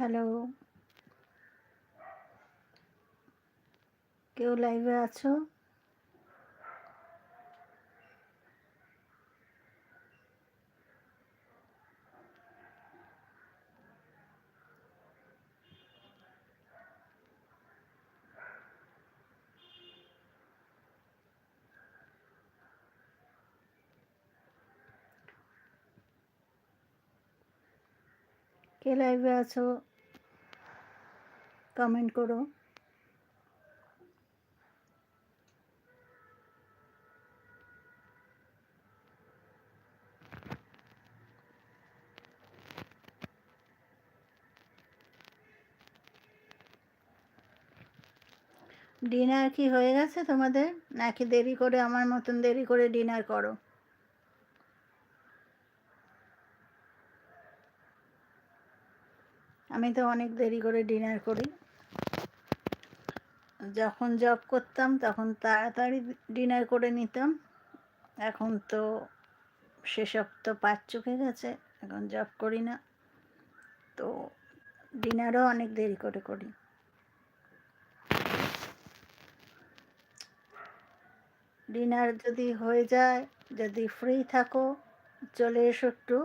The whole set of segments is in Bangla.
হ্যালো। কেউ লাইভে আছো? কে লাইভে আছো? কমেন্ট করো। ডিনার কি হয়ে গেছে তোমাদের? নাকি দেরি করে, আমার মতন দেরি করে ডিনার করো? আমি তো অনেক দেরি করে ডিনার করি। যখন জব করতাম তখন তাড়াতাড়ি ডিনার করে নিতাম। এখন তো সেসব তো পাঁচ চুকে গেছে, এখন জব করি না। তো ডিনারও অনেক দেরি করে করি। ডিনার যদি হয়ে যায়, যদি ফ্রি থাকো, চলে এসো একটু,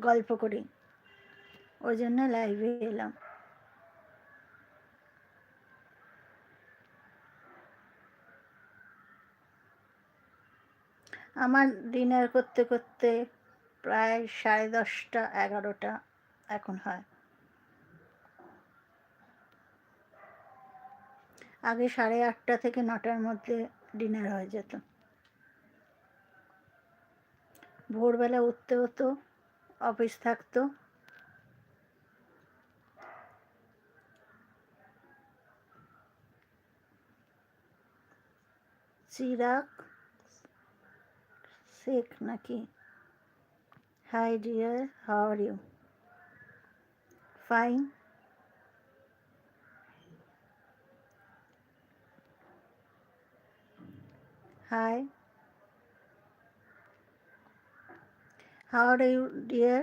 গল্প করি। ওই জন্য লাইভে এলাম। আমার ডিনার করতে করতে প্রায় সাড়ে দশটা, এগারোটা এখন হয়। আগে সাড়ে আটটা থেকে নটার মধ্যে ডিনার হয়ে যেত। ভোরবেলা উঠতে হতো, অফিস থাকতো। চিরাগ শেখ নাকি hi dear how are you fine hi how are you dear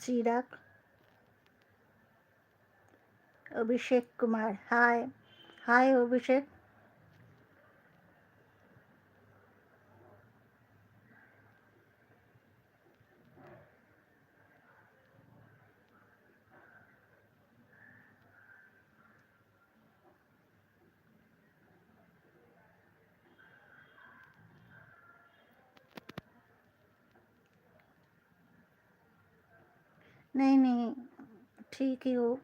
Chirag Abhishek Kumar hi hi Abhishek नहीं नहीं, ठीक ही हो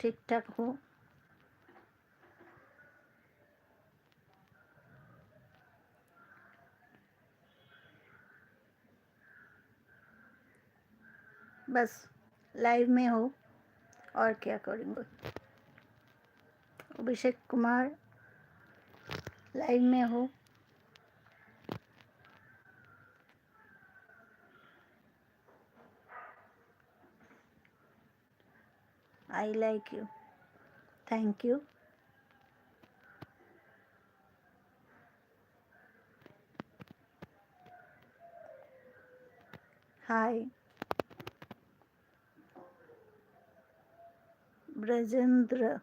ठीक ठाक हो। बस लाइव में हो, और क्या करेंगे? अभिषेक कुमार लाइव में हो। I like you thank you hi Brajendra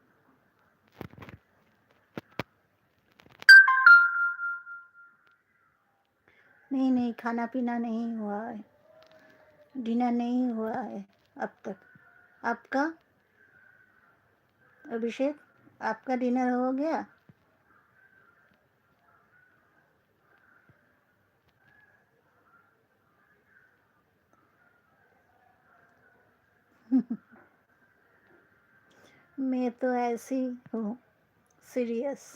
नहीं नहीं खाना पीना नहीं हुआ है। डिनर नहीं हुआ है अब तक। आपका? अभिषेक आपका डिनर हो गया? मैं तो ऐसी हूँ सीरियस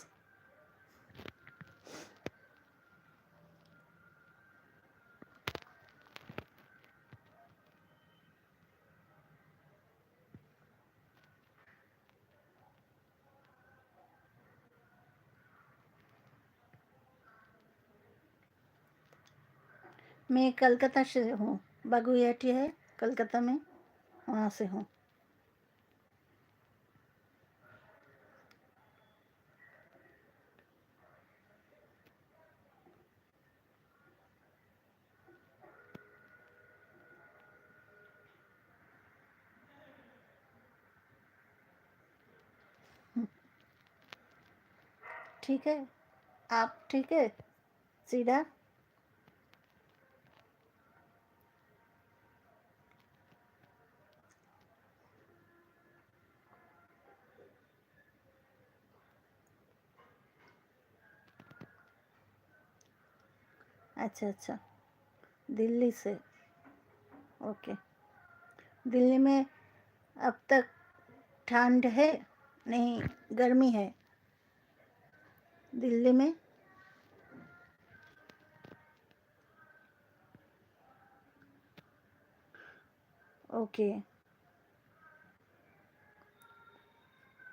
मैं कलकत्ता से हूँ। बागुयाटी है, कलकत्ता में। वहाँ से हूँ। ठीक है। आप ठीक है? सीधा? अच्छा अच्छा। दिल्ली से। ओके। दिल्ली में अब तक ठंड है? नहीं, गर्मी है। दिल्ली में? ओके।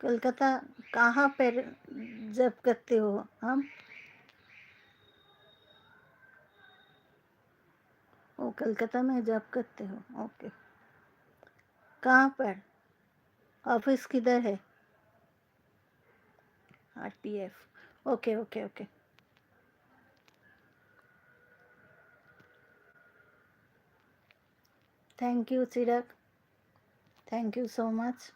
कलकत्ता कहाँ पर जब करते हो हम? ओ, कलकत्ता में जॉब करते हो, ओके। कहाँ पर? ऑफ़िस किधर है? R T F. Okay okay okay. Thank you Chirag thank you so much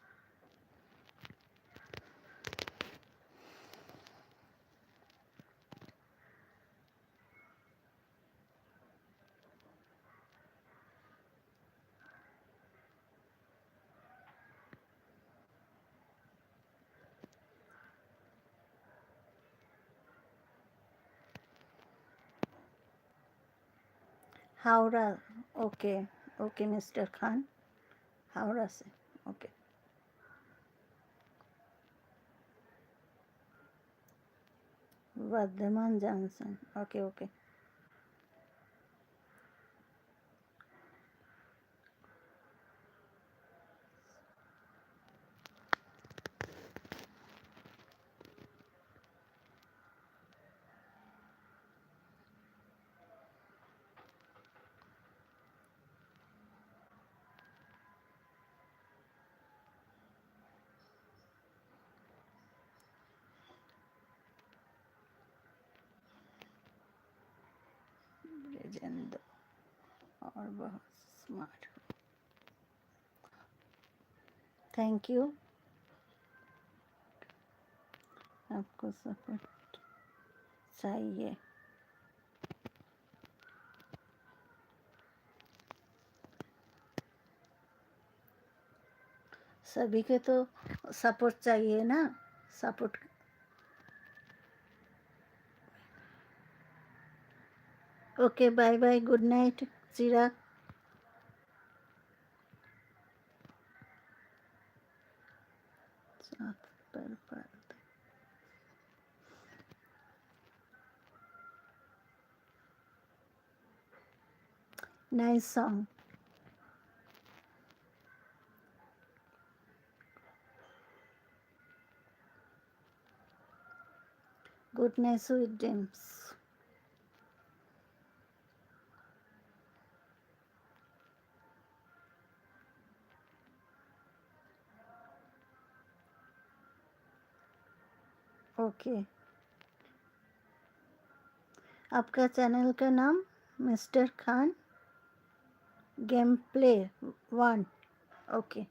Howrah okay okay mister Khan. Howrah से okay. Bardhaman Johnson okay okay. Legend और बहुत स्मार्ट थैंक यू आपको सपोर्ट चाहिए। सभी के तो सपोर्ट चाहिए ना। Support Okay bye bye good night Chirag सात पर पर्दा। Nice song. Good night, sweet dreams. Okay. आपका चैनल का नाम mister Khan game play one. Okay.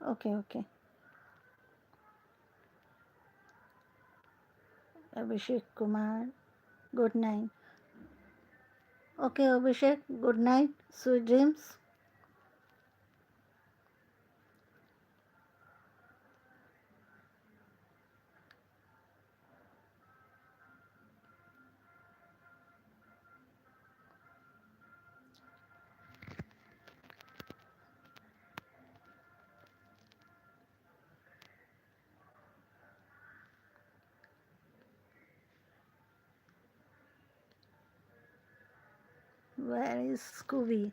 Okay okay. Abhishek Kumar. Good night. Okay, Abhishek, good night. Sweet dreams. Is Scooby?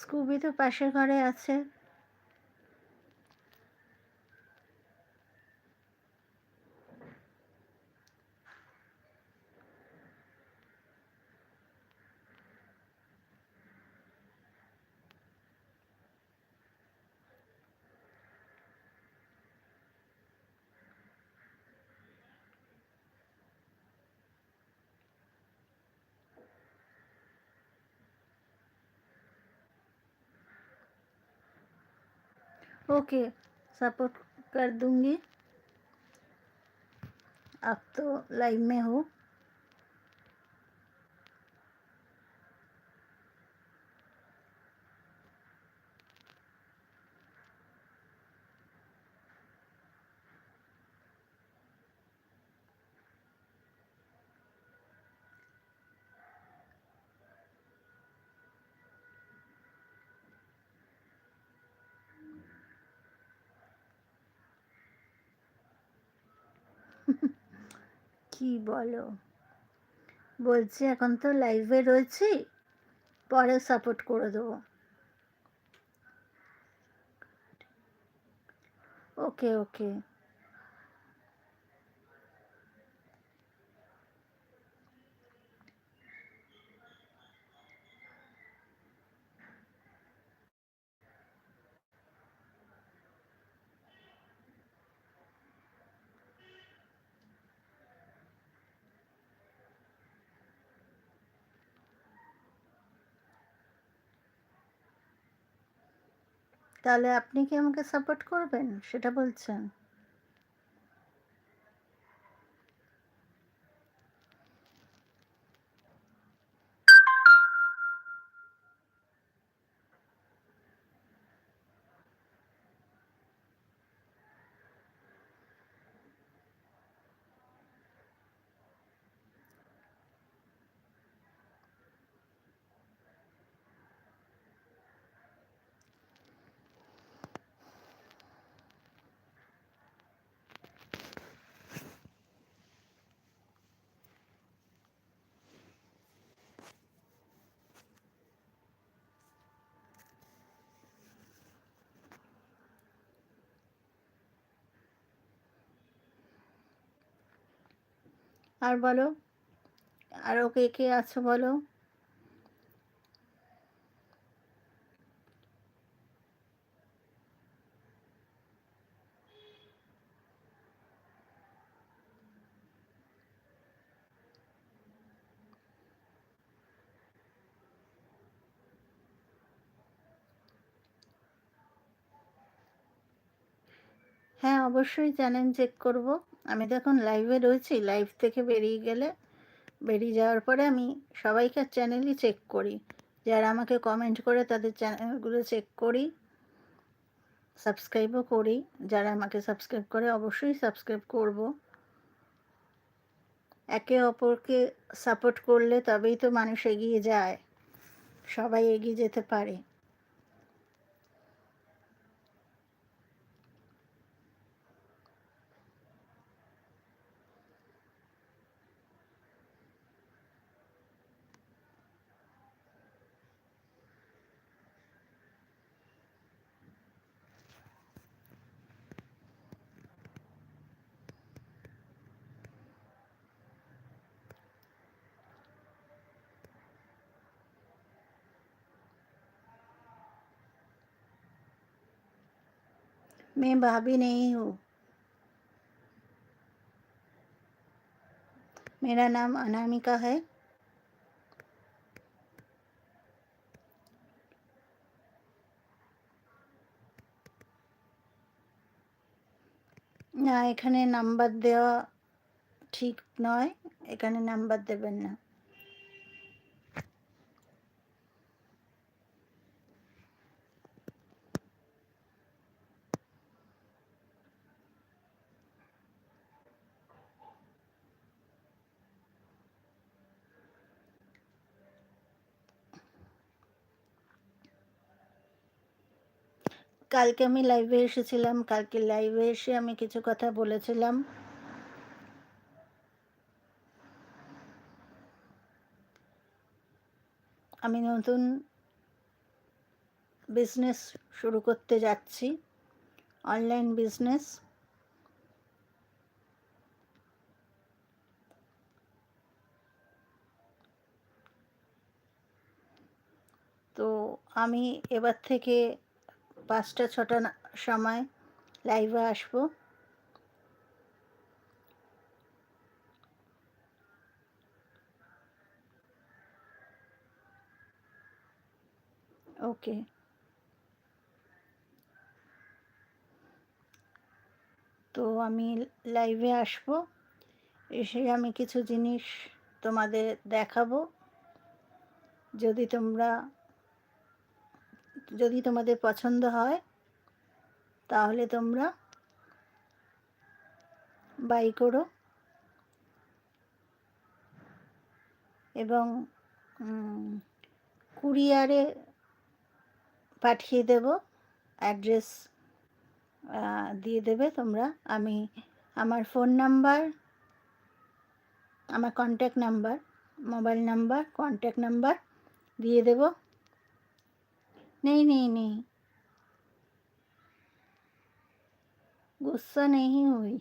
Scooby তো পাশের ঘরে আছে। ओके सपोर्ट कर दूँगी। आप तो लाइव में हो। কি বলো? বলছি এখন তো লাইভে রয়েছি পরে সাপোর্ট করে দেবো। ওকে ওকে তাহলে আপনি কি আমাকে সাপোর্ট করবেন? সেটা বলছেন। আর বলো আরও কে কে আছো বলো? হ্যাঁ অবশ্যই চ্যানেল চেক করব। আমি তো এখন লাইভে রয়েছি লাইভ থেকে বেরিয়ে গেলে, বেরিয়ে যাওয়ার পরে আমি সবাইকার চ্যানেলই চেক করি। যারা আমাকে কমেন্ট করে তাদের চ্যানেলগুলো চেক করি সাবস্ক্রাইবও করি। যারা আমাকে সাবস্ক্রাইব করে অবশ্যই সাবস্ক্রাইব করব। একে অপরকে সাপোর্ট করলে তবেই তো মানুষ এগিয়ে যায়, সবাই এগিয়ে যেতে পারে। मैं भाभी नहीं हूँ मेरा नाम अनामिका है না এখানে নাম্বার দেওয়া ঠিক নয় এখানে নাম্বার দেবেন না কালকে আমি লাইভে এসেছিলাম, কালকে লাইভে এসে আমি কিছু কথা বলেছিলাম। আমি নতুন বিজনেস শুরু করতে যাচ্ছি অনলাইন বিজনেস তো আমি এবার থেকে পাঁচটা, ছটা সময় লাইভে আসব। ওকে তো আমি লাইভে আসব। এসে আমি কিছু জিনিস তোমাদের দেখাবো। যদি তোমরা যদি তোমাদের পছন্দ হয়, তাহলে তোমরা বাই করো। এবং কুরিয়ারে পাঠিয়ে দেব, অ্যাড্রেস দিয়ে দেবে তোমরা। আমি, আমার ফোন নাম্বার, আমার contact number, mobile number, contact number দিয়ে দেব। नहीं नहीं नहीं। गुस्सा नहीं हुई।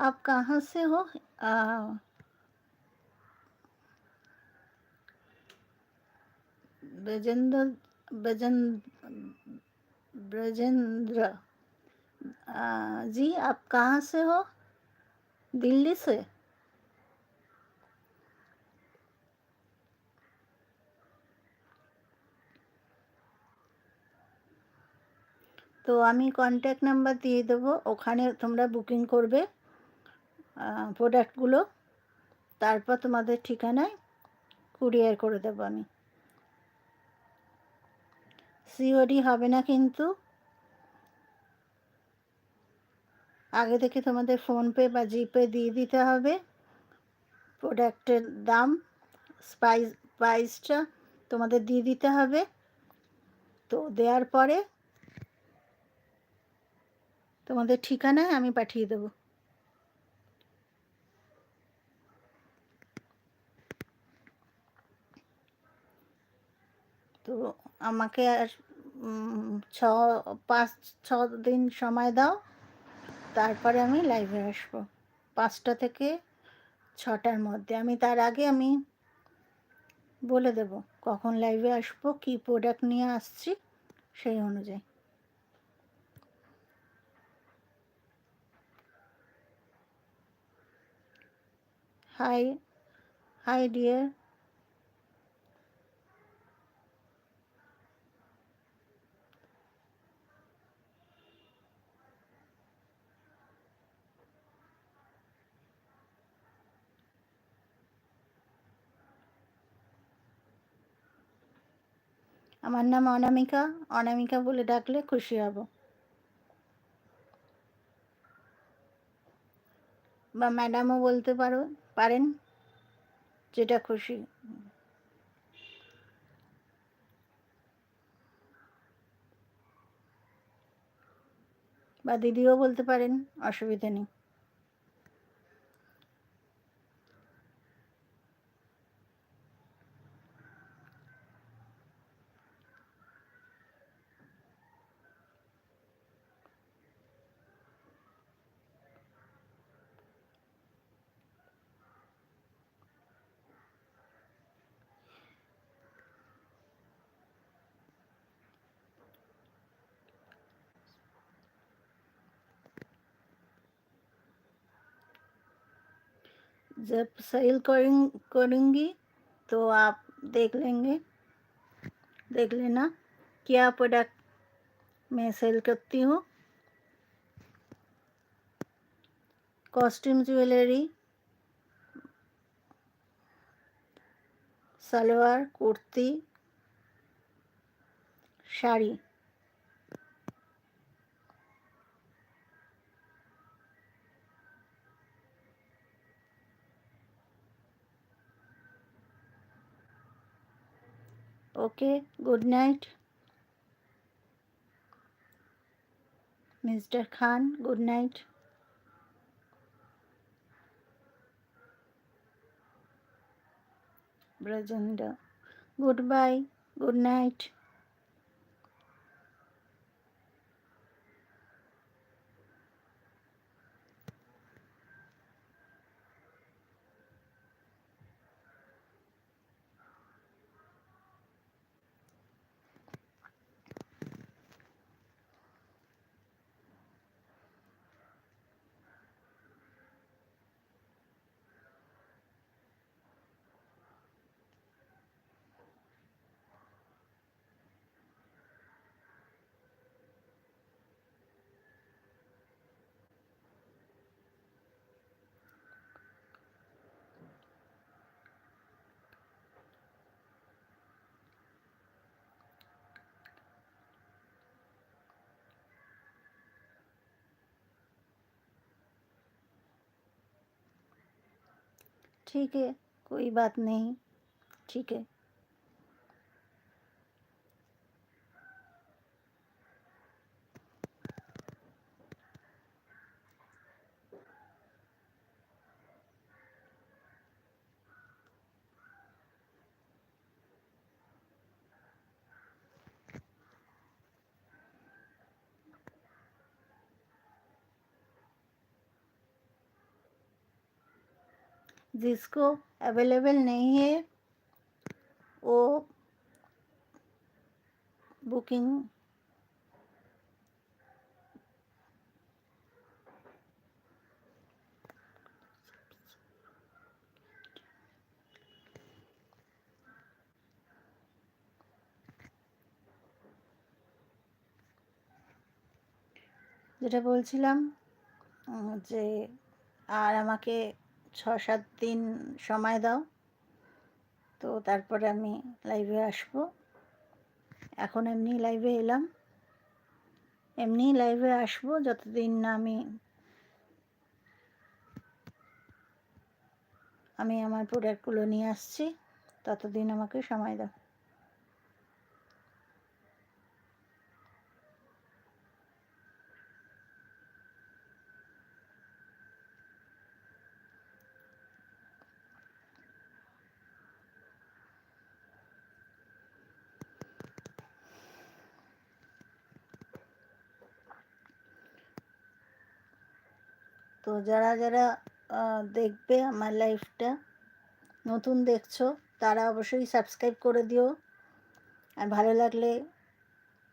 आप कहाँ से हो? आ, ब्रजेंद्र ब्रजेंद्र। ब्रजेंद्र जी आप कहाँ से हो? दिल्ली से। তো আমি কন্ট্যাক্ট নাম্বার দিয়ে দেবো, ওখানে তোমরা বুকিং করবে প্রোডাক্টগুলো তারপর তোমাদের ঠিকানায় কুরিয়ার করে দেবো আমি। সিওডি হবে না কিন্তু। আগে থেকে তোমাদের ফোনপে বা জিপে দিয়ে দিতে হবে। প্রোডাক্টের দাম স্পাইস প্রাইসটা তোমাদের দিয়ে দিতে হবে। তো দেওয়ার পরে তোমাদের ঠিকানায় আমি পাঠিয়ে দেব। তো আমাকে আর ছ, পাঁচ, ছ দিন সময় দাও, তারপরে আমি লাইভে আসব। পাঁচটা থেকে ছটার মধ্যে। আমি তার আগে আমি বলে দেব কখন লাইভে আসব, কি প্রোডাক্ট নিয়ে আসছি, সেই অনুযায়ী। হাই হাই ডিয়ার আমার নাম অনামিকা। অনামিকা বলে ডাকলে খুশি হব। বা ম্যাডামও বলতে পারো। পারেন যেটা খুশি। বা দিদিও বলতে পারেন অসুবিধা নেই। जब सेल करूँगी तो आप देख लेंगे। देख लेना क्या प्रोडक्ट मैं सेल करती हूँ। Costume jewellery salwar, kurti sari Okay, good night. Mr. Khan, good night. Brajendra good bye good night ठीक है कोई बात नहीं। ठीक है। जिसको अवेलेबल नहीं है वो बुकिंग যেটা বলছিলাম যে আর আমাকে ছ সাত দিন সময় দাও। তো তারপরে আমি লাইভে আসব। এখন এমনি লাইভে এলাম। এমনি লাইভে আসব যতদিন না আমি আমি আমার প্রোডাক্টগুলো নিয়ে আসছি, ততদিন আমাকে সময় দাও। যারা যারা দেখবে আমার লাইফটা নতুন দেখছ, তারা অবশ্যই সাবস্ক্রাইব করে দিও। আর ভালো লাগলে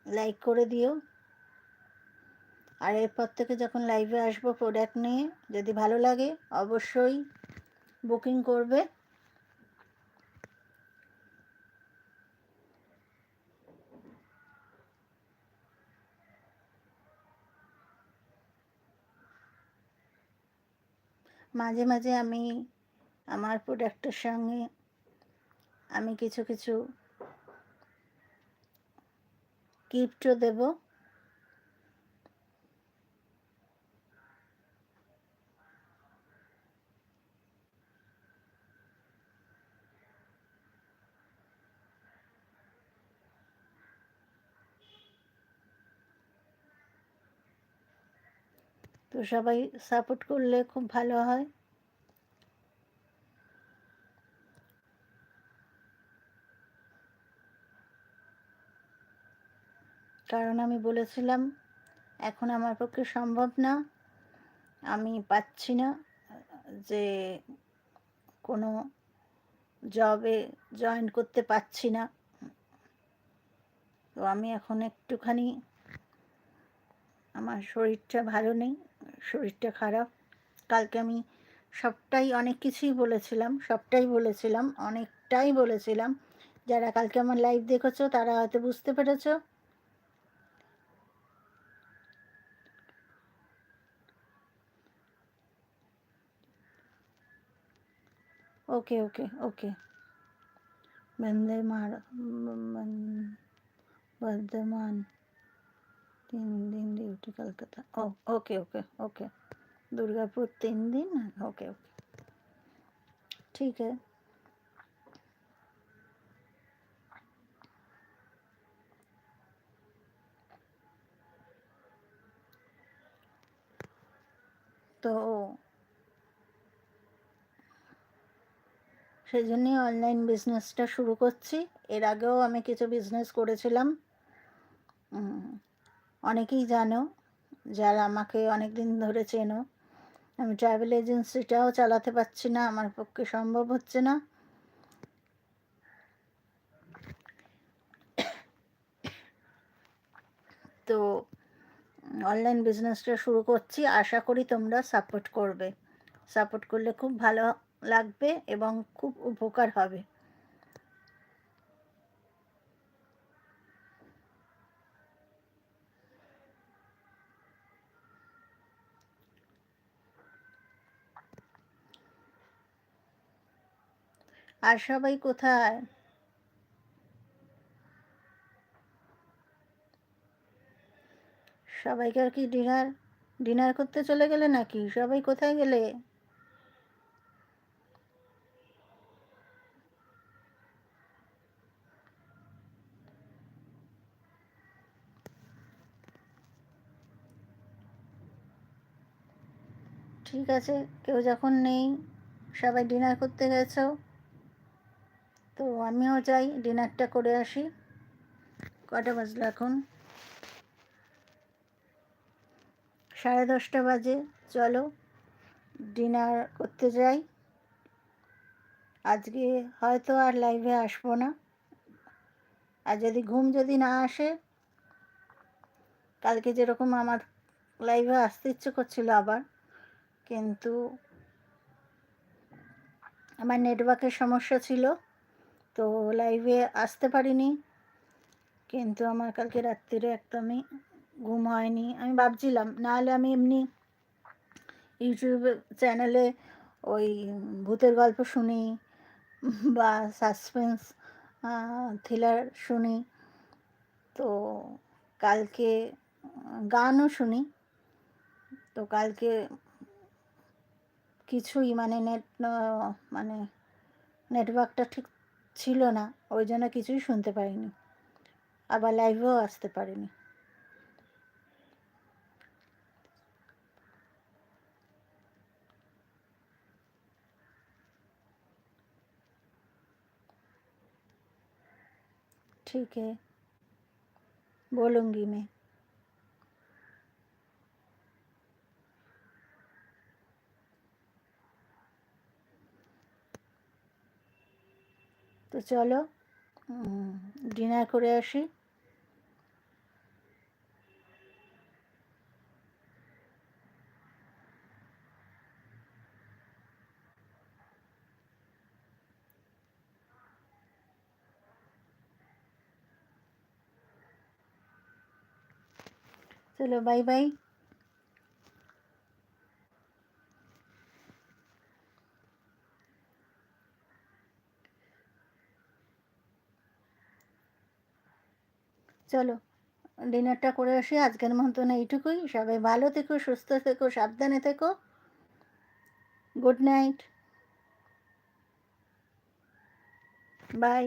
লাইক করে দিও। আর এরপর থেকে যখন লাইভে আসব প্রোডাক্ট নিয়ে, যদি ভালো লাগে, অবশ্যই বুকিং করবে। মাঝে মাঝে আমি আমার প্রোডাক্টের সঙ্গে আমি কিছু কিছু গিফটও দেব। তো সবাই সাপোর্ট করলে খুব ভালো হয়। কারণ আমি বলেছিলাম, এখন আমার পক্ষে সম্ভব না। আমি পাচ্ছি না যে কোনো জবে জয়েন করতে পারছি না। তো আমি এখন একটুখানি আমার শরীরটা ভালো নেই। শরীরটা খারাপ। কালকে আমি সবটাই অনেক কিছুই বলেছিলাম, সবটাই বলেছিলাম, অনেকটাই বলেছিলাম। যারা কালকে আমার লাইভ দেখেছ, তারা হয়তো বুঝতে পেরেছ। ওকে ওকে ওকে। বন্দে মার বর্ধমান তিন দিন ডিউটি কলকাতা ও ওকে ওকে ওকে दुर्गापुर तीन दिन ओके ओके ठीक है तो সেই জন্যই অনলাইন বিজনেসটা শুরু করছি এর আগেও আমি কিছু বিজনেস করেছিলাম উম, অনেকেই জানো, যারা আমাকে অনেক দিন ধরে চেনো, আমি ট্রাভেল এজেন্সিটাও চালাতে পারছি না, আমার পক্ষে সম্ভব হচ্ছে না। তো অনলাইন বিজনেসটা শুরু করছি, আশা করি তোমরা সাপোর্ট করবে। সাপোর্ট করলে খুব ভালো লাগবে এবং খুব উপকার হবে। আর সবাই কোথায়? সবাইকে আর কি ডিনার ডিনার করতে চলে গেলে নাকি? সবাই কোথায় গেলে? ঠিক আছে, কেউ যখন নেই, সবাই ডিনার করতে গেছো। তো আমিও যাই, ডিনারটা করে আসি। কটা বাজলো এখন? সাড়ে দশটা বাজে, চলো ডিনার করতে যাই। আজকে হয়তো আর লাইভে আসব না। আর যদি ঘুম যদি না আসে, কালকে যেরকম আমার লাইভে আসতে ইচ্ছে করছিল আবার, কিন্তু আমার নেটওয়ার্কের সমস্যা ছিল। তো লাইভে আসতে পারিনি। কিন্তু আমার কালকে রাত্রিরে একদমই ঘুম হয়নি। আমি ভাবছিলাম, নাহলে আমি এমনি ইউটিউব চ্যানেলে ওই ভূতের গল্প শুনি বা সাসপেন্স থ্রিলার শুনি। তো কালকে গানও শুনি। তো কালকে কিছুই মানে নেট মানে নেটওয়ার্কটা ঠিক ছিল না ওই জন্য কিছুই শুনতে পারিনি আবার লাইভেও আসতে পারিনি ठीक है बोलूँगी मैं তো চলো ডিনার করে আসি। চলো বাই বাই চলো, ডিনারটা করে আসি, আজকের মতন এইটুকুই। সবাই ভালো থেকো, সুস্থ থেকো, সাবধানে থেকো। Good night. বাই।